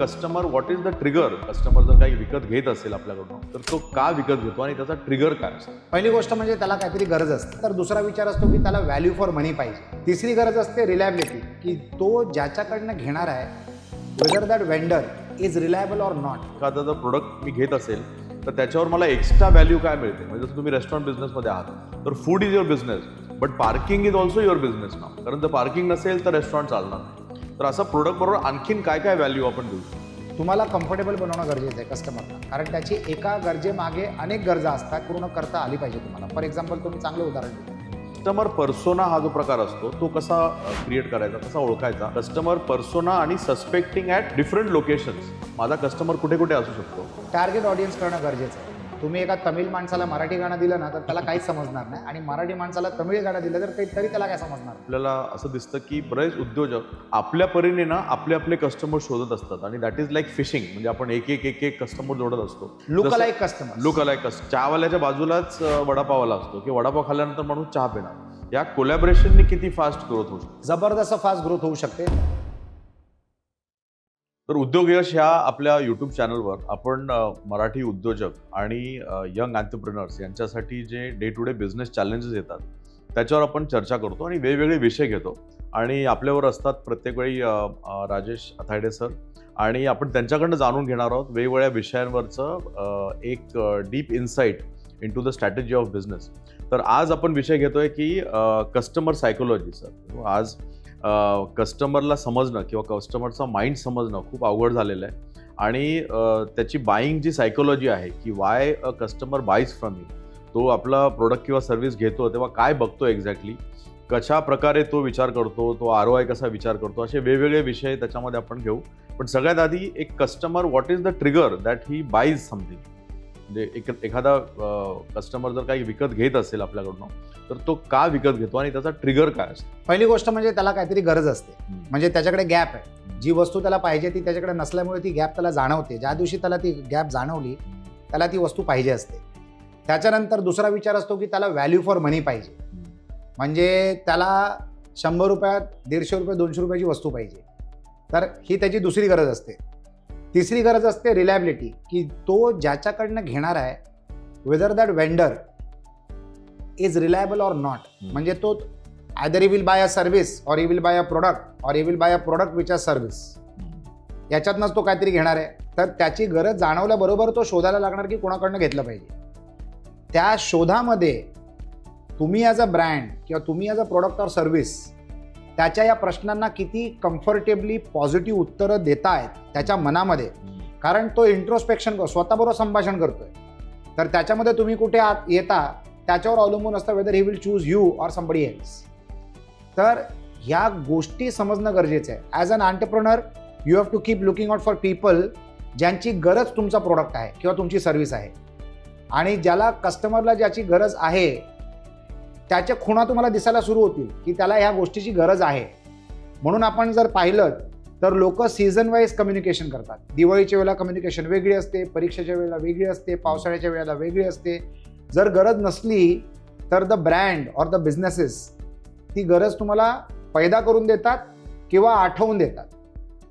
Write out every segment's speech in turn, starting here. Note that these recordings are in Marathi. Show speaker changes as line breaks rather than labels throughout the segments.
Customer what is the trigger customer जर काही विकत घेत असेल आपल्याकडून तर तो का विकत घेतो आणि त्याचा ट्रिगर काय असतो?
पहिली गोष्ट म्हणजे त्याला काहीतरी गरज असते. तर दुसरा विचार असतो की त्याला व्हॅल्यू फॉर मनी पाहिजे. तिसरी गरज असते रिलायबिलिटी की तो ज्याच्याकडनं घेणार आहे whether that vendor is reliable or not
एखादा जर प्रोडक्ट मी घेत असेल तर त्याच्यावर मला एक्स्ट्रा व्हॅल्यू काय मिळते? म्हणजे जसं तुम्ही रेस्टॉरंट बिझनेसमध्ये आहात तर food is your business but parking is also your business ना कारण जर पार्किंग नसेल तर रेस्टॉरंट चालणार नाही. तर असं प्रोडक्ट बरोबर आणखीन काय काय व्हॅल्यू आपण देऊ
तुम्हाला कम्फर्टेबल बनवणं गरजेचं आहे कस्टमरला कारण त्याची एका गरजेमागे अनेक गरजा असतात पूर्ण करता आली पाहिजे तुम्हाला. फॉर एक्झाम्पल तुम्ही चांगलं उदाहरण दिलं.
कस्टमर पर्सोना हा जो प्रकार असतो तो कसा क्रिएट करायचा कसा ओळखायचा? कस्टमर पर्सोना आणि सस्पेक्टिंग ॲट डिफरंट लोकेशन्स माझा कस्टमर कुठे कुठे असू शकतो?
टार्गेट ऑडियन्स करणं गरजेचं आहे. तुम्ही एका तमिळ माणसाला मराठी गाणं दिलं ना तर त्याला काहीच समजणार नाही. आणि मराठी माणसाला तमिळ गाणं दिलं तर ते तरी त्याला काय समजणार?
आपल्याला असं दिसतं की बरेच उद्योजक आपल्या परीने ना आपले आपले कस्टमर शोधत असतात. आणि दॅट इज लाईक फिशिंग म्हणजे आपण एक एक एक एक कस्टमर जोडत असतो.
Look like customer
look alike चहावाल्याच्या बाजूलाच अं, वडापाववाला असतो की वडापाव खाल्ल्यानंतर माणूस चहा पिणार. या कोलॅबरेशनने किती फास्ट ग्रोथ होऊ शकते?
जबरदस्त फास्ट ग्रोथ होऊ शकते.
तर उद्योग यश ह्या आपल्या यूट्यूब चॅनलवर आपण मराठी उद्योजक आणि यंग अँटरप्रिनर्स यांच्यासाठी जे day to day business challenges येतात त्याच्यावर आपण चर्चा करतो आणि वेगवेगळे विषय घेतो. आणि आपल्यावर असतात प्रत्येक वेळी राजेश अथायडे सर आणि आपण त्यांच्याकडनं जाणून घेणार आहोत वेगवेगळ्या विषयांवरचं एक deep insight into the strategy of business तर आज आपण विषय घेतोय की कस्टमर सायकोलॉजी सर आज कस्टमरला समजणं किंवा कस्टमरचा माइंड समजणं खूप अवघड झालेलं आहे. आणि त्याची बाईंग जी सायकोलॉजी आहे की why a customer buys from me तो आपला प्रोडक्ट किंवा सर्व्हिस घेतो तेव्हा काय बघतो एक्झॅक्टली कशा प्रकारे तो विचार करतो तो आर ओ आय कसा विचार करतो असे वेगवेगळे विषय त्याच्यामध्ये आपण घेऊ. पण सगळ्यात आधी एक customer what is the trigger that he buys something म्हणजे एक एखादा कस्टमर जर काही विकत घेत असेल आपल्याकडनं तर तो का विकत घेतो आणि त्याचा ट्रिगर काय असतो?
पहिली गोष्ट म्हणजे त्याला काहीतरी गरज असते. म्हणजे त्याच्याकडे गॅप आहे. जी वस्तू त्याला पाहिजे ती त्याच्याकडे नसल्यामुळे ती गॅप त्याला जाणवते. ज्या दिवशी त्याला ती गॅप जाणवली त्याला ती वस्तू पाहिजे असते. त्याच्यानंतर दुसरा विचार असतो की त्याला व्हॅल्यू फॉर मनी पाहिजे. म्हणजे त्याला शंभर रुपयात दीडशे रुपये दोनशे रुपयाची वस्तू पाहिजे. तर ही त्याची दुसरी गरज असते. तिसरी गरज असते रिलायबिलिटी की तो ज्याच्याकडनं घेणार आहे whether that vendor is reliable or not म्हणजे तो either he will buy a service or he will buy a product or he will buy a product which a service याच्यातनंच तो काहीतरी घेणार आहे. तर त्याची गरज जाणवल्याबरोबर तो शोधायला लागणार की कोणाकडनं घेतलं पाहिजे. त्या शोधामध्ये तुम्ही ॲज अ ब्रँड किंवा तुम्ही as a product or service त्याच्या या प्रश्नांना किती कम्फर्टेबली पॉझिटिव्ह उत्तरं देत आहेत त्याच्या मनामध्ये. कारण तो इंट्रोस्पेक्शन कर स्वतःबरोबर संभाषण करतोय. तर त्याच्यामध्ये तुम्ही कुठे आत येता त्याच्यावर अवलंबून असतं whether he will choose you or somebody else तर ह्या गोष्टी समजणं गरजेचं आहे. As an entrepreneur you have to keep looking out for people ज्यांची गरज तुमचा प्रोडक्ट आहे किंवा तुमची सर्व्हिस आहे. आणि ज्याला कस्टमरला ज्याची गरज आहे त्याच्या खुणा तुम्हाला दिसायला सुरू होतील की त्याला ह्या गोष्टीची गरज आहे. म्हणून आपण जर पाहिलं तर लोक सीझन वाईज कम्युनिकेशन करतात. दिवाळीच्या वेळेला कम्युनिकेशन वेगळी असते परीक्षेच्या वेळेला वेगळी असते पावसाळ्याच्या वेळेला वेगळी असते. जर गरज नसली तर the brand or the businesses ती गरज तुम्हाला पैदा करून देतात किंवा आठवून देतात.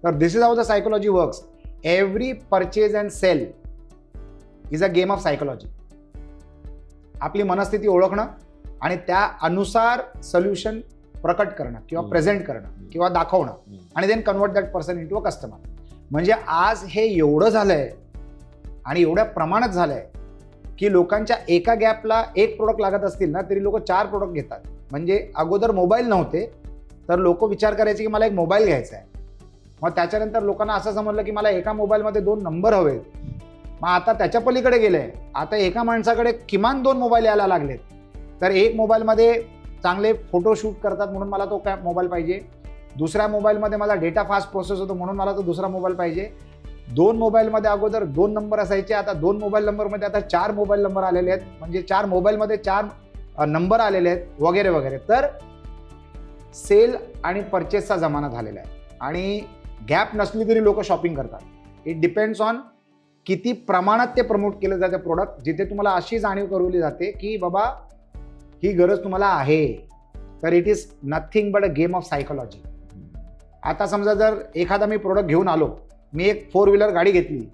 तर this is how the psychology works every purchase and sale is a game of psychology आपली मनस्थिती ओळखणं आणि त्या अनुसार सोल्युशन प्रकट करणं किंवा. प्रेझेंट करणं किंवा दाखवणं आणि then convert that person into a customer म्हणजे आज हे एवढं झालंय आणि एवढ्या प्रमाणात झालंय की लोकांच्या एका गॅपला एक प्रोडक्ट लागत असतील ना तरी लोक चार प्रोडक्ट घेतात. म्हणजे अगोदर मोबाईल नव्हते तर लोक विचार करायचे की मला एक मोबाईल घ्यायचा आहे. मग त्याच्यानंतर लोकांना असं समजलं की मला एका मोबाईलमध्ये दोन नंबर हवेत. मग आता त्याच्या पलीकडे गेले आता एका माणसाकडे किमान दोन मोबाईल यायला लागलेत. तर एक मोबाईलमध्ये चांगले फोटो शूट करतात म्हणून मला तो काय मोबाईल पाहिजे. दुसऱ्या मोबाईलमध्ये माझा डेटा फास्ट प्रोसेस होतो म्हणून मला तो दुसरा मोबाईल पाहिजे. दोन मोबाईलमध्ये अगोदर दोन नंबर असायचे आता दोन मोबाईल नंबरमध्ये आता चार मोबाईल नंबर आलेले आहेत. म्हणजे चार मोबाईलमध्ये चार नंबर आलेले आहेत वगैरे वगैरे. तर सेल आणि परचेसचा जमाना झालेला आहे. आणि गॅप नसली तरी लोक शॉपिंग करतात. इट डिपेंड्स ऑन किती प्रमाणात ते प्रमोट केलं जातं प्रोडक्ट जिथे तुम्हाला अशी जाणीव करवली जाते की बाबा ही गरज तुम्हाला आहे. तर it is nothing but a game of psychology आता समजा जर एखादा मी प्रोडक्ट घेऊन आलो मी एक फोर व्हीलर गाडी घेतली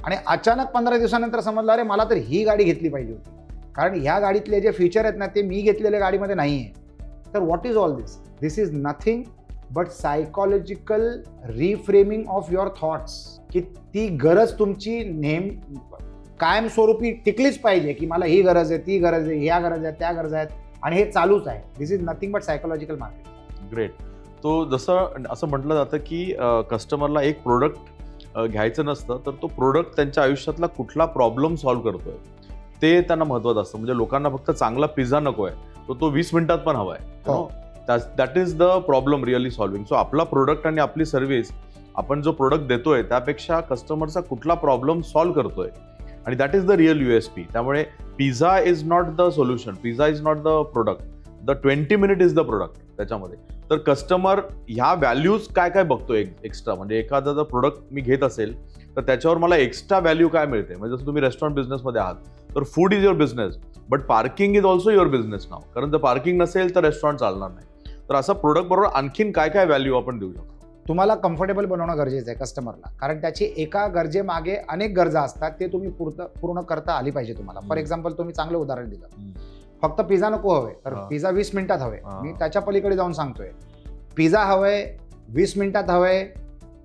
आणि अचानक पंधरा दिवसानंतर समजलं अरे मला तर ही गाडी घेतली पाहिजे होती. कारण ह्या गाडीतले जे फीचर आहेत ना ते मी घेतलेल्या गाडीमध्ये नाही आहे तर what is all this this is nothing but psychological reframing of your thoughts की ती गरज तुमची नेम कायमस्वरूपी टिकलीच पाहिजे की मला ही गरज आहे ती गरज आहे ह्या गरज आहेत त्या गरज आहेत आणि हे चालूच आहे. This is nothing but psychological market
great तो जसं असं म्हटलं जातं की कस्टमरला एक प्रोडक्ट घ्यायचं नसतं तर तो प्रोडक्ट त्यांच्या आयुष्यातला कुठला प्रॉब्लेम सॉल्व्ह करतोय. ते त्यांना महत्वाचं असतं. म्हणजे लोकांना फक्त चांगला पिझ्झा नको आहे तो तो वीस मिनिटात पण हवा
हो.
आहे that is the problem really solving so आपला प्रोडक्ट आणि आपली सर्व्हिस आपण जो प्रोडक्ट देतोय त्यापेक्षा कस्टमरचा कुठला प्रॉब्लेम सॉल्व्ह करतोय आणि that is the real U S P त्यामुळे pizza is not the solution pizza is not the product the twenty minute is the product त्याच्यामध्ये. तर कस्टमर ह्या व्हॅल्यूज काय काय बघतो एक एक्स्ट्रा म्हणजे एखादा जर प्रोडक्ट मी घेत असेल तर त्याच्यावर मला एक्स्ट्रा व्हॅल्यू काय मिळते? म्हणजे जसं तुम्ही रेस्टॉरंट बिझनेसमध्ये आहात तर food is your business but parking is also your business नाव कारण जर पार्किंग नसेल तर रेस्टॉरंट चालणार नाही. तर असं प्रोडक्ट बरोबर आणखीन काय काय व्हॅल्यू आपण देऊ शकतो?
तुम्हाला कम्फर्टेबल बनवणं गरजेचं आहे कस्टमरला कारण त्याची एका गरजेमागे अनेक गरजा असतात ते तुम्ही पूर्ण पूर्ण करता आली पाहिजे तुम्हाला. फॉर. एक्झाम्पल तुम्ही चांगलं उदाहरण दिलं. फक्त पिझ्झा नको हवे तर. पिझ्झा वीस मिनिटात हवे. मी त्याच्या पलीकडे जाऊन सांगतोय. पिझ्झा हवंय वीस मिनिटात हवंय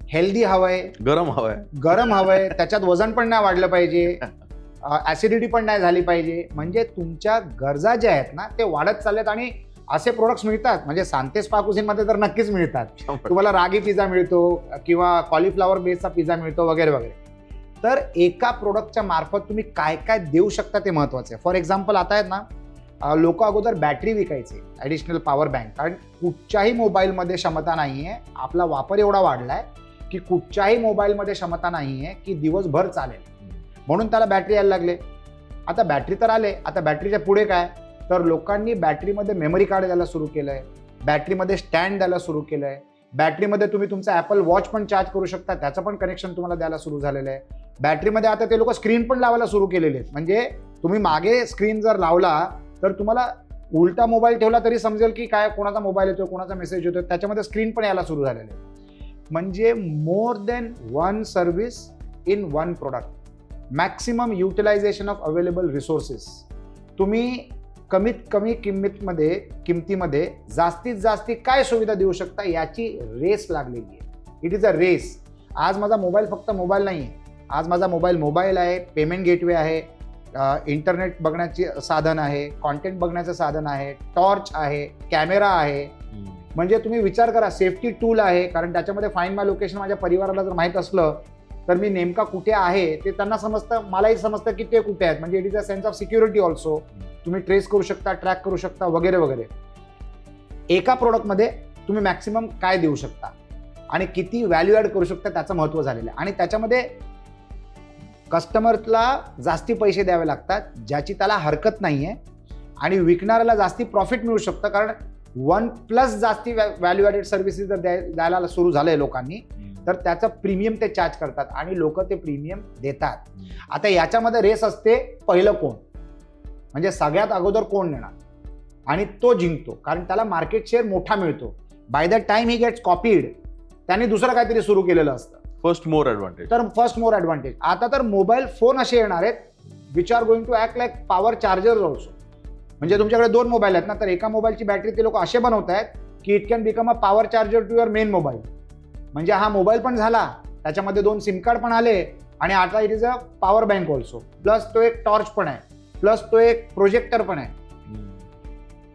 हेल्दी हवंय
गरम हवाय
गरम हवंय त्याच्यात वजन पण नाही वाढलं पाहिजे ऍसिडिटी पण नाही झाली पाहिजे. म्हणजे तुमच्या गरजा ज्या आहेत ना ते वाढत चाललेत आणि असे प्रोडक्ट्स मिळतात. म्हणजे सांतेस पाकुसीमध्ये तर नक्कीच मिळतात. तुम्हाला रागी पिझ्झा मिळतो किंवा कॉलीफ्लॉवर बेसचा पिझ्झा मिळतो वगैरे वगैरे. तर एका प्रोडक्टच्या मार्फत तुम्ही काय काय देऊ शकता ते महत्वाचं आहे. फॉर एक्झाम्पल आता आहेत ना लोक अगोदर बॅटरी विकायचे ॲडिशनल पॉवर बँक कारण कुठच्याही मोबाईलमध्ये क्षमता नाही आहे आपला वापर एवढा वाढला आहे की कुठच्याही मोबाईलमध्ये क्षमता नाही आहे की दिवसभर चालेल. म्हणून त्याला बॅटरी यायला लागले. आता बॅटरी तर आले. आता बॅटरीच्या पुढे काय? तर लोकांनी बॅटरीमध्ये मेमरी कार्ड द्यायला सुरू केलं आहे बॅटरीमध्ये स्टँड द्यायला सुरू केलं आहे बॅटरीमध्ये तुम्ही तुमचा ॲपल वॉच पण चार्ज करू शकता त्याचं पण कनेक्शन तुम्हाला द्यायला सुरू झालेलं आहे. बॅटरीमध्ये आता ते लोक स्क्रीन पण लावायला सुरू केलेले आहेत. म्हणजे तुम्ही मागे स्क्रीन जर लावला तर तुम्हाला उलटा मोबाईल ठेवला तरी समजेल की काय कोणाचा मोबाईल येतो कोणाचा मेसेज येतो त्याच्यामध्ये स्क्रीन पण यायला सुरू झालेलं आहे म्हणजे more than one service in one product maximum utilisation of available resources तुम्ही कमीत कमी किंमतीमध्ये किमतीमध्ये जास्तीत जास्ती काय सुविधा देऊ शकता याची रेस लागलेली आहे. इट इज अ रेस आज माझा मोबाईल फक्त मोबाईल नाही आहे आज माझा मोबाईल मोबाईल आहे पेमेंट गेटवे आहे इंटरनेट बघण्याचे साधन आहे कॉन्टेंट बघण्याचं साधन आहे टॉर्च आहे कॅमेरा आहे. म्हणजे तुम्ही विचार करा सेफ्टी टूल आहे कारण त्याच्यामध्ये फाईन माय लोकेशन माझ्या परिवाराला जर माहीत असलं तर मी नेमका कुठे आहे ते त्यांना समजतं मलाही समजतं की ते कुठे आहेत. म्हणजे it is a sense of security also तुम्ही ट्रेस करू शकता ट्रॅक करू शकता वगैरे वगैरे. एका प्रोडक्टमध्ये तुम्ही मॅक्सिमम काय देऊ शकता? आणि किती व्हॅल्यू ॲड करू शकता त्याचं महत्त्व झालेलं आहे. आणि त्याच्यामध्ये कस्टमरला जास्ती पैसे द्यावे लागतात ज्याची त्याला हरकत नाही आहे आणि विकणाऱ्याला जास्ती प्रॉफिट मिळू शकतं कारण वन प्लस जास्ती व्हॅल्यू ॲडेड सर्व्हिसेस जर द्याय द्यायला सुरू झालंय लोकांनी तर त्याचं प्रीमियम ते चार्ज करतात आणि लोक ते प्रीमियम देतात. आता याच्यामध्ये रेस असते पहिलं कोण? म्हणजे सगळ्यात अगोदर कोण नेणार? आणि तो जिंकतो कारण त्याला मार्केट शेअर मोठा मिळतो. By the time he gets copied त्यांनी दुसरं काहीतरी सुरू केलेलं असतं.
फर्स्ट मोर ऍडव्हान्टेज
तर फर्स्ट मोर ॲडव्हान्टेज आता तर मोबाईल फोन असे येणार आहेत which are going to act like power charger also म्हणजे तुमच्याकडे दोन मोबाईल आहेत ना तर एका मोबाईलची बॅटरी ते लोक असे बनवत आहेत की it can become a power charger to your main mobile म्हणजे हा मोबाईल पण झाला त्याच्यामध्ये दोन सिम कार्ड पण आले आणि आता it is a power bank also plus तो एक टॉर्च पण आहे. प्लस तो एक प्रोजेक्टर पण आहे.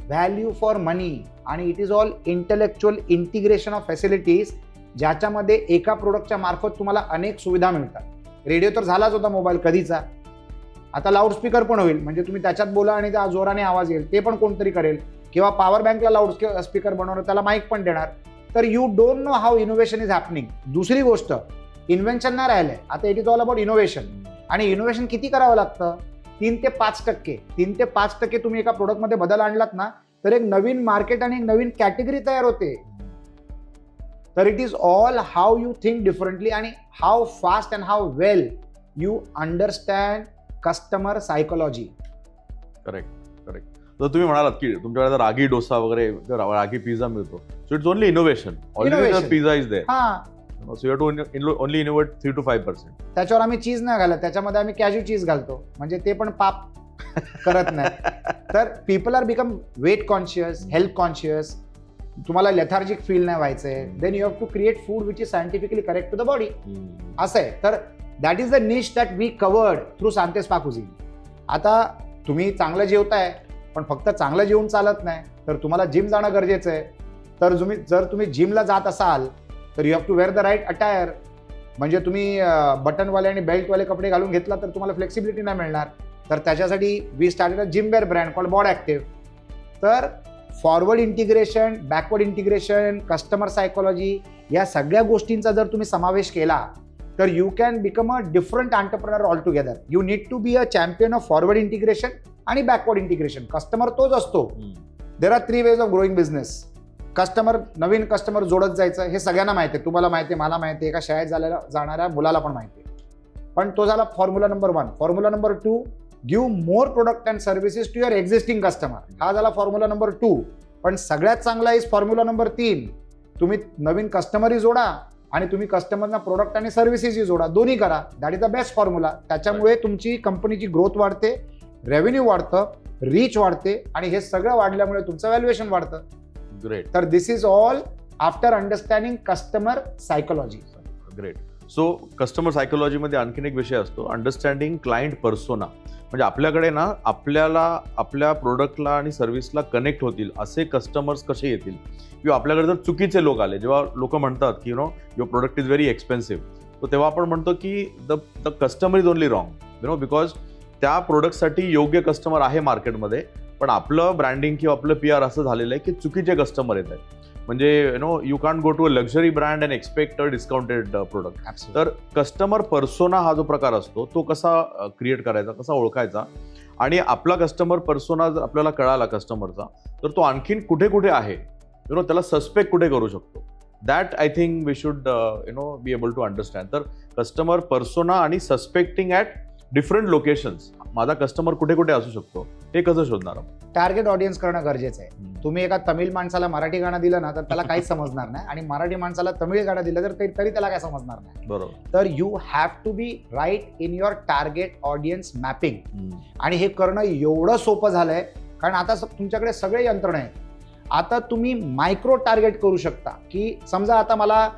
व्हॅल्यू फॉर मनी आणि it is all intellectual integration of facilities ज्याच्यामध्ये एका प्रोडक्टच्या मार्फत तुम्हाला अनेक सुविधा मिळतात. रेडिओ तर झालाच होता मोबाईल कधीचा. आता लाऊडस्पीकर पण होईल. म्हणजे तुम्ही त्याच्यात बोला आणि त्या जोराने आवाज येईल. ते पण कोणतरी करेल. किंवा पॉवर बँकला लाऊड स्पीकर बनवणार त्याला माईक पण देणार. तर you don't know how innovation is happening दुसरी गोष्ट इन्व्हेन्शन नाही राहिलंय. आता it is all about innovation आणि इनोव्हेशन किती करावं लागतं? तीन ते पाच टक्के. तीन ते पाच टक्के तुम्ही एका प्रोडक्टमध्ये बदल आणलात ना तर एक नवीन मार्केट आणि एक नवीन कॅटेगरी तयार होते. तर it is all how you think differently आणि how fast and how well you understand customer psychology
correct correct तर तुम्ही म्हणालात की तुमच्याकडे रागी डोसा वगैरे रागी पिझ्झा मिळतो. So it's only innovation already. Pizza is there
हा.
So you to only innovate three to five percent
त्याच्यावर आम्ही चीज नाही घालत त्याच्यामध्ये आम्ही कॅज्यू चीज घालतो. म्हणजे ते पण पाप करत नाही. तर people are become weight conscious health conscious तुम्हाला लेथार्जिक फील नाही व्हायचंय. Then you have to create food which is scientifically correct to the body असं आहे. तर that is the niche that we covered through सांतेस पाकुझी आता तुम्ही चांगलं जेवताय पण फक्त चांगलं जेवून चालत नाही तर तुम्हाला जिम जाणं गरजेचं आहे. तर तुम्ही जर तुम्ही जिमला जात असाल तर you have to wear the right attire म्हणजे तुम्ही बटनवाले आणि बेल्टवाले कपडे घालून घेतला तर तुम्हाला फ्लेक्सिबिलिटी नाही मिळणार. तर त्याच्यासाठी we started a gym wear brand called Bod Active तर forward integration backward integration customer psychology या सगळ्या गोष्टींचा जर तुम्ही समावेश केला तर you can become a different altogether you need to be a champion of forward integration आणि बॅकवर्ड इंटिग्रेशन कस्टमर तोच असतो. There are three ways of growing business customer Naveen customer जोडत जायचं हे सगळ्यांना माहिती आहे. तुम्हाला माहिती आहे मला माहिती आहे एका शाळेत झालेल्या जाणाऱ्या मुलाला पण माहिती आहे. पण तो झाला formula number one formula number two give more product and services to your existing customer हा झाला फॉर्म्युला नंबर टू पण सगळ्यात चांगला इज फॉर्म्युला नंबर तीन. तुम्ही नवीन कस्टमरही जोडा आणि तुम्ही कस्टमरना प्रोडक्ट आणि सर्व्हिसेसही जोडा. दोन्ही करा. That is the best formula त्याच्यामुळे तुमची कंपनीची ग्रोथ वाढते रेव्हेन्यू वाढतं रीच वाढते आणि हे सगळं वाढल्यामुळे तुमचं व्हॅल्युएशन वाढतं.
ग्रेट
तर this is all after understanding customer psychology
great so customer सायकोलॉजीमध्ये आणखीन एक विषय असतो अंडरस्टँडिंग क्लायंट पर्सोना म्हणजे आपल्याकडे ना आपल्याला आपल्या प्रोडक्टला आणि सर्व्हिसला कनेक्ट होतील असे कस्टमर्स कसे येतील? किंवा आपल्याकडे जर चुकीचे लोक आले जेव्हा लोक म्हणतात की you know your product is very expensive तर तेव्हा आपण म्हणतो की the the customer is only wrong you know because त्या प्रोडक्टसाठी योग्य कस्टमर आहे मार्केटमध्ये पण आपलं ब्रँडिंग किंवा आपलं पी आर असं झालेलं आहे की चुकीचे कस्टमर येत आहेत. म्हणजे you know you can go to a luxury brand and expect a discounted product तर कस्टमर पर्सोना हा जो प्रकार असतो तो कसा क्रिएट करायचा कसा ओळखायचा आणि आपला कस्टमर पर्सोना जर आपल्याला कळाला कस्टमरचा तर तो आणखीन कुठे कुठे आहे? यु नो त्याला सस्पेक्ट कुठे करू शकतो? That I think we should you know be able to understand तर कस्टमर पर्सोना आणि सस्पेक्टिंग ॲट डिफरंट लोकेशन्स. माझा कस्टमर कुठे कुठे असू शकतो हे कसं शोधणार?
टार्गेट ऑडियन्स करणं गरजेचं आहे. तुम्ही एका तमिळ माणसाला मराठी गाणं दिलं ना तर त्याला काहीच समजणार नाही. आणि मराठी माणसाला तमिळ गाणं दिलं तर तरी त्याला काय समजणार नाही.
बरोबर.
तर you have to be right in your target audience mapping. आणि हे करणं एवढं सोपं झालंय कारण आता तुमच्याकडे सगळे यंत्रणा आहेत. आता तुम्ही मायक्रो टार्गेट करू शकता. की समजा आता मला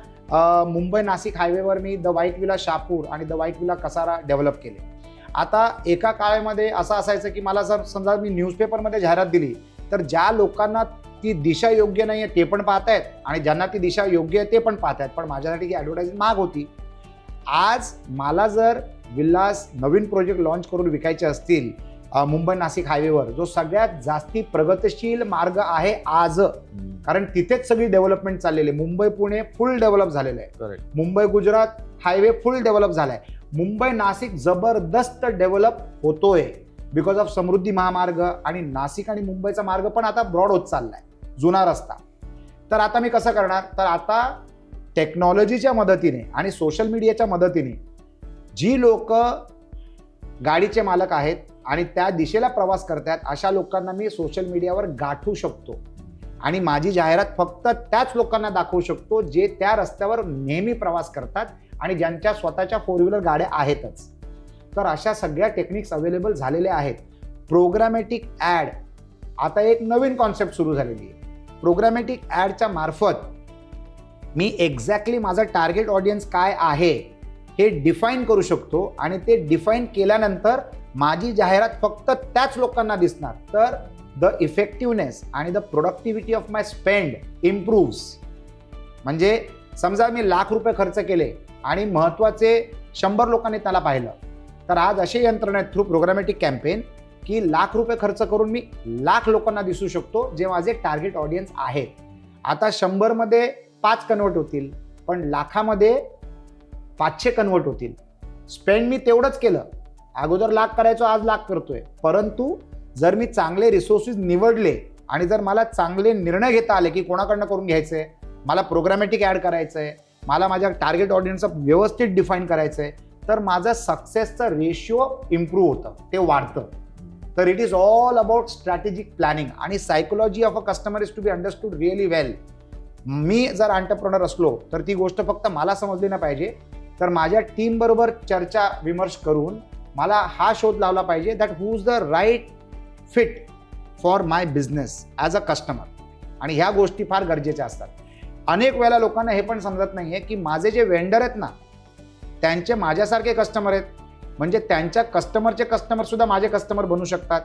मुंबई नाशिक हायवेवर मी द व्हाईट विला शापूर आणि the White Villa Kasara develop केले. आता एका काळामध्ये असं असायचं की मला जर समजा मी न्यूजपेपरमध्ये जाहिरात दिली तर ज्या लोकांना ती दिशा योग्य नाही आहे ते पण पाहतायत आणि ज्यांना ती दिशा योग्य आहे ते पण पाहतायत. पण माझ्यासाठी ती ॲडव्हर्टायझिंग महाग होती. आज मला जर विल्लास नवीन प्रोजेक्ट लॉन्च करून विकायचे असतील मुंबई नाशिक हायवेवर जो सगळ्यात जास्ती प्रगतशील मार्ग आहे आज. कारण तिथेच सगळी डेव्हलपमेंट चाललेली आहे. मुंबई पुणे फुल डेव्हलप झालेलं आहे. Mumbai Gujarat highway full develop झालाय. मुंबई नाशिक जबरदस्त डेव्हलप होतोय. बिकॉज ऑफ समृद्धी महामार्ग आणि नाशिक आणि मुंबईचा मार्ग पण आता ब्रॉड होत चाललाय. जुना रस्ता. तर आता मी कसं करणार? तर आता टेक्नॉलॉजीच्या मदतीने आणि सोशल मीडियाच्या मदतीने जी लोक गाडीचे मालक आहेत आणि त्या दिशेला प्रवास करतात अशा लोकांना मी सोशल मीडियावर गाठू शकतो. आणि माझी जाहिरात फक्त त्याच लोकांना दाखवू शकतो जे त्या रस्त्यावर नेहमी प्रवास करतात आणि ज्यांच्या स्वतःच्या फोर व्हीलर गाड्या आहेतच. तर अशा सगळ्या टेक्निक्स अवेलेबल झालेल्या आहेत. प्रोग्रामॅटिक ॲड आता एक नवीन कॉन्सेप्ट सुरू झालेली आहे. प्रोग्रामॅटिक ॲडच्या मार्फत मी एक्झॅक्टली माझं टार्गेट ऑडियन्स काय आहे हे डिफाईन करू शकतो आणि ते डिफाईन केल्यानंतर माझी जाहिरात फक्त त्याच लोकांना दिसणार. तर द इफेक्टिव्हनेस आणि the productivity of my spend improves म्हणजे समजा मी लाख रुपये खर्च केले. आणि महत्त्वाचे शंभर लोकांनी त्याला पाहिलं. तर आज असे यंत्रणा आहेत थ्रू प्रोग्रामॅटिक कॅम्पेन की लाख रुपये खर्च करून मी लाख लोकांना दिसू शकतो जे माझे टार्गेट ऑडियन्स आहेत. आता शंभरमध्ये पाच कन्वर्ट होतील पण लाखामध्ये पाचशे कन्वर्ट होतील. स्पेंड मी तेवढंच केलं. अगोदर लाख करायचो आज लाख करतोय. परंतु जर मी चांगले रिसोर्सेस निवडले आणि जर मला चांगले निर्णय घेता आले की कोणाकडनं करून घ्यायचे मला प्रोग्रामॅटिक ॲड करायचं आहे मला माझ्या टार्गेट ऑडियन्सचं व्यवस्थित डिफाईन करायचं आहे तर माझं सक्सेसचं रेशिओ इम्प्रूव्ह होतं ते वाढतं. तर it is all about strategic planning आणि psychology of a customer is to be understood really well मी जर अंटरप्रोनर असलो तर ती गोष्ट फक्त मला समजली नाही पाहिजे. तर माझ्या टीमबरोबर चर्चा विमर्श करून मला हा शोध लावला पाहिजे that who is the right fit for my business as a customer आणि ह्या गोष्टी फार गरजेच्या असतात. अनेक वेळेला लोकांना हे पण समजत नाही आहे की माझे जे वेंडर आहेत ना त्यांचे माझ्यासारखे कस्टमर आहेत. म्हणजे त्यांच्या कस्टमरचे कस्टमर सुद्धा माझे कस्टमर बनू शकतात.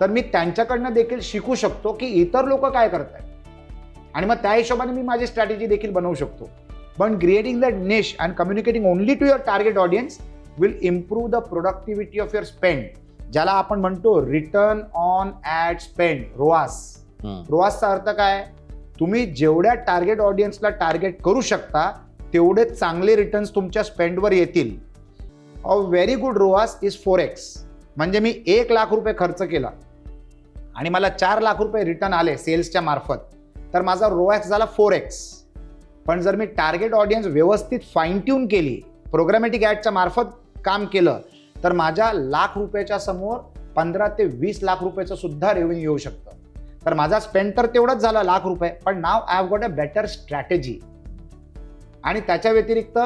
तर मी त्यांच्याकडनं देखील शिकू शकतो की इतर लोक काय करत आहेत आणि मग त्या हिशोबाने मी माझी स्ट्रॅटेजी देखील बनवू शकतो. पण creating that niche and communicating only to your target audience will improve the productivity of your spend ज्याला आपण म्हणतो return on ad spend ROAS रोआसचा अर्थ काय? तुम्ही जेवढ्या टार्गेट ऑडियन्सला टार्गेट करू शकता तेवढे चांगले रिटर्न्स तुमच्या स्पेंडवर येतील. A very good ROAS is four X म्हणजे मी एक लाख रुपये खर्च केला. आणि मला चार लाख रुपये रिटर्न आले सेल्सच्या मार्फत. तर माझा रोएक्स झाला फोर एक्स पण जर मी टार्गेट ऑडियन्स व्यवस्थित फाईन ट्यून केली प्रोग्रामॅटिक ॲडच्या मार्फत काम केलं तर माझ्या लाख रुपयाच्या समोर पंधरा ते वीस लाख रुपयाचं सुद्धा रेव्हेन्यू येऊ शकतं. तर माझा स्पेंड तर तेवढाच झाला लाख रुपये पण नाव I have got a better strategy आणि त्याच्या व्यतिरिक्त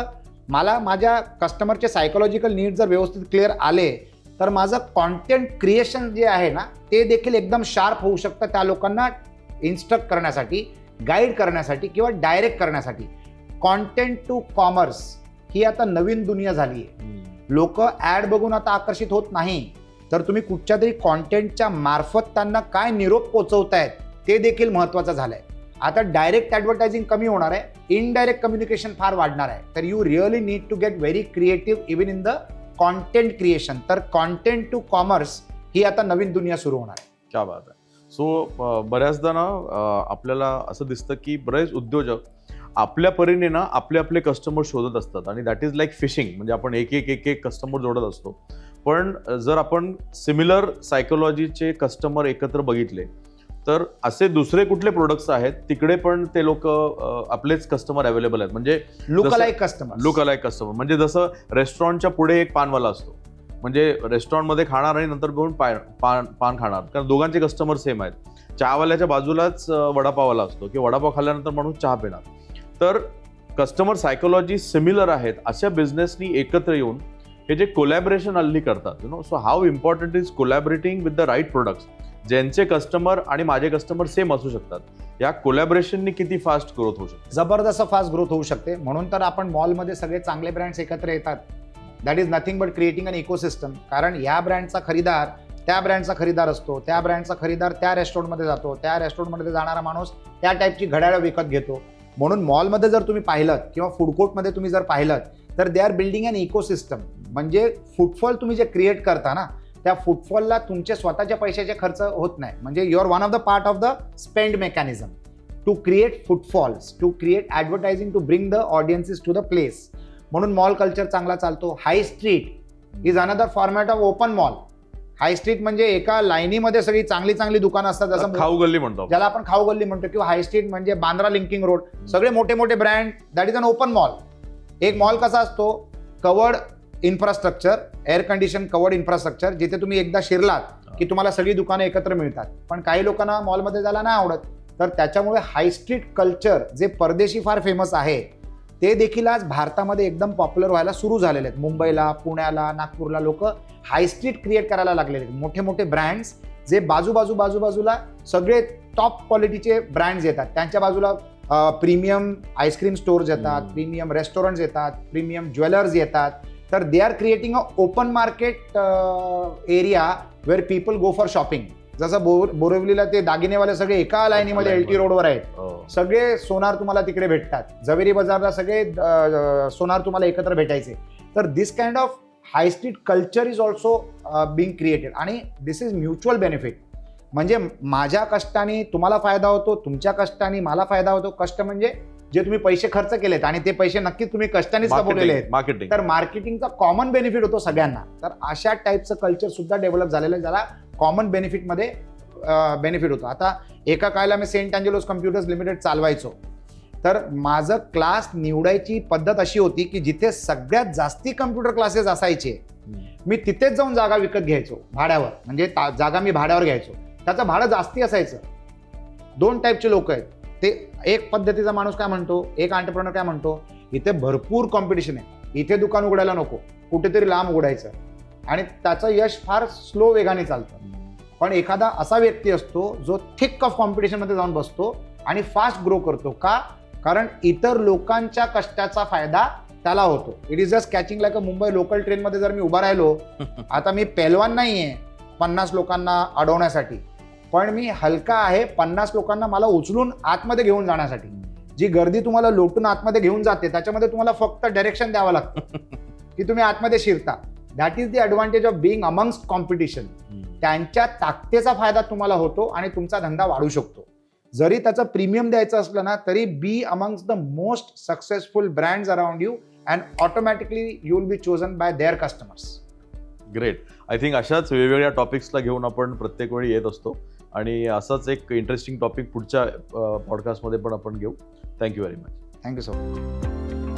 मला माझ्या कस्टमरचे सायकोलॉजिकल नीड जर व्यवस्थित क्लिअर आले तर माझं कॉन्टेंट क्रिएशन जे आहे ना ते देखील एकदम शार्प होऊ शकतं त्या लोकांना इन्स्ट्रक्ट करण्यासाठी गाईड करण्यासाठी किंवा डायरेक्ट करण्यासाठी. कॉन्टेंट टू कॉमर्स ही आता नवीन दुनिया झाली आहे लोक ॲड बघून आता आकर्षित होत नाही. तर तुम्ही कुठच्या तरी कॉन्टेंटच्या मार्फत त्यांना काय निरोप पोचवतायत ते देखील महत्त्वाचं झालं आहे आता डायरेक्ट ॲडव्हर्टायझिंग कमी होणार आहे इनडायरेक्ट कम्युनिकेशन फार वाढणार आहे. तर you really need to get very creative even in the content creation तर कॉन्टेंट टू कॉमर्स ही आता नवीन दुनिया सुरू होणार आहे.
क्या बात आहे. सो बऱ्याचदा ना आपल्याला असं दिसतं की बरेच उद्योजक आपल्या परीने ना आपले आपले कस्टमर शोधत असतात. आणि दॅट इज लाईक फिशिंग म्हणजे आपण एक एक एक एक कस्टमर जोडत असतो. पण जर आपण सिमिलर सायकोलॉजीचे कस्टमर एकत्र बघितले तर असे दुसरे कुठले प्रोडक्ट्स आहेत तिकडे पण ते लोक आपलेच कस्टमर अवेलेबल आहेत. म्हणजे
लुक
जसं-
like customer
look alike customer म्हणजे जसं रेस्टॉरंटच्या पुढे एक पानवाला असतो. म्हणजे रेस्टॉरंटमध्ये खाणार आणि नंतर घेऊन पाय पान पान खाणार. कारण दोघांचे कस्टमर सेम आहेत. चहावाल्याच्या बाजूलाच वडापाववाला असतो की वडापाव खाल्ल्यानंतर माणूस चहा पिणार. तर कस्टमर सायकोलॉजी सिमिलर आहेत अशा बिझनेसनी एकत्र येऊन हे जे कोलॅबरेशन हल्ली करतात you know so how important is collaborating with the right products ज्यांचे कस्टमर आणि माझे कस्टमर सेम असू शकतात. या कोलॅबरेशननी किती फास्ट ग्रोथ होऊ शकते?
जबरदस्त फास्ट ग्रोथ होऊ शकते. म्हणून तर आपण मॉलमध्ये सगळे चांगले ब्रँड्स एकत्र येतात. That is nothing but creating an ecosystem कारण या ब्रँडचा खरीदार त्या ब्रँडचा खरीदार असतो. त्या ब्रँडचा खरीदार त्या रेस्टॉरंटमध्ये जातो. त्या रेस्टॉरंटमध्ये जाणारा माणूस त्या टाईपची घड्याळं विकत घेतो. म्हणून मॉलमध्ये जर तुम्ही पाहिलं किंवा फूड कोर्टमध्ये तुम्ही जर पाहिलं तर they are building an ecosystem म्हणजे फुटफॉल तुम्ही जे क्रिएट करता ना त्या फुटफॉलला तुमचे स्वतःच्या पैशाचे खर्च होत नाही. म्हणजे your one of the part of the spend mechanism to create footfalls to create advertising to bring the audiences to the place म्हणून मॉल कल्चर चांगला चालतो. High street is another format of open mall high street म्हणजे एका लाईनीमध्ये सगळी चांगली चांगली दुकानं असतात. जसं
खाऊ गल्ली म्हणतो.
ज्याला आपण खाऊ गल्ली म्हणतो किंवा हाय स्ट्रीट म्हणजे बांद्रा लिंकिंग रोड. सगळे मोठे मोठे brand that is an open mall एक मॉल कसा असतो? Covered infrastructure air condition covered infrastructure जिथे तुम्ही एकदा शिरलात की तुम्हाला सगळी दुकानं एकत्र मिळतात. पण काही लोकांना मॉलमध्ये जायला नाही आवडत. तर त्याच्यामुळे हाय स्ट्रीट कल्चर जे परदेशी फार फेमस आहे ते देखील आज भारतामध्ये एकदम पॉप्युलर व्हायला सुरू झालेले आहेत. मुंबईला पुण्याला नागपूरला लोक हाय स्ट्रीट क्रिएट करायला लागलेले आहेत. मोठे मोठे ब्रँड्स जे बाजू बाजू बाजू बाजूला सगळे टॉप क्वालिटीचे ब्रँड्स येतात. त्यांच्या बाजूला प्रीमियम आईस्क्रीम स्टोर्स येतात. प्रीमियम रेस्टॉरंट्स येतात प्रीमियम ज्वेलर्स येतात. तर they are creating a open market area where people go for shopping जसं बोर बोरिवलीला ते दागिनेवाले सगळे एका लाईनीमध्ये एल टी रोडवर आहेत.
हो.
सगळे सोनार तुम्हाला तिकडे भेटतात. जवेरी बाजारला सगळे सोनार तुम्हाला एकत्र भेटायचे. तर this kind of high street culture is also being created आणि दिस इज म्युच्युअल बेनिफिट म्हणजे माझ्या कष्टाने तुम्हाला फायदा होतो तुमच्या कष्टाने मला फायदा होतो. कष्ट म्हणजे जे तुम्ही पैसे खर्च केलेत आणि ते पैसे नक्कीच तुम्ही कष्टानेच कमवलेले आहेत.
मार्केटिंग
तर मार्केटिंगचा कॉमन बेनिफिट होतो सगळ्यांना. तर अशा टाईपचं कल्चर सुद्धा डेव्हलप झालेलं आहे ज्याला कॉमन बेनिफिटमध्ये बेनिफिट होतो. आता एका काळाला मी सेंट अँजेलोस कम्प्युटर्स लिमिटेड चालवायचो. तर माझं क्लास निवडायची पद्धत अशी होती की जिथे सगळ्यात जास्ती कम्प्युटर क्लासेस असायचे मी तिथेच जाऊन जागा विकत घ्यायचो भाड्यावर. म्हणजे ता- जागा मी भाड्यावर घ्यायचो. त्याचं भाडं जास्ती असायचं. दोन टाईपचे लोक आहेत. ते एक पद्धतीचा माणूस काय म्हणतो? एक एंटरप्रेनर काय म्हणतो? इथे भरपूर कॉम्पिटिशन आहे. इथे दुकान उघडायला नको. कुठेतरी लांब उघडायचं. आणि त्याचं यश फार स्लो वेगाने चालतं. पण एखादा असा व्यक्ती असतो जो थिक ऑफ कॉम्पिटिशनमध्ये जाऊन बसतो आणि फास्ट ग्रो करतो. का? कारण इतर लोकांच्या कष्टाचा फायदा त्याला होतो. It is just catching like a Mumbai local ट्रेनमध्ये जर मी उभा राहिलो आता मी पेलवान नाही आहे पन्नास लोकांना अडवण्यासाठी. पण मी हलका आहे पन्नास लोकांना मला उचलून आतमध्ये घेऊन जाण्यासाठी. जी गर्दी तुम्हाला लोटून आतमध्ये घेऊन जाते त्याच्यामध्ये तुम्हाला फक्त डायरेक्शन द्यावं लागतं. की तुम्ही आतमध्ये शिरता. That is the advantage of being amongst competition त्यांच्या ताकदीचा फायदा तुम्हाला होतो आणि तुमचा धंदा वाढू शकतो. जरी त्याचं प्रीमियम द्यायचं असलं ना तरी be amongst the most successful brands around you and automatically you will be chosen by their customers
great I think अशाच वेगवेगळ्या टॉपिक्सला घेऊन आपण प्रत्येक वेळी येत असतो. आणि असाच एक इंटरेस्टिंग टॉपिक पुढच्या पॉडकास्टमध्ये पण आपण घेऊ. Thank you very much
thank you so much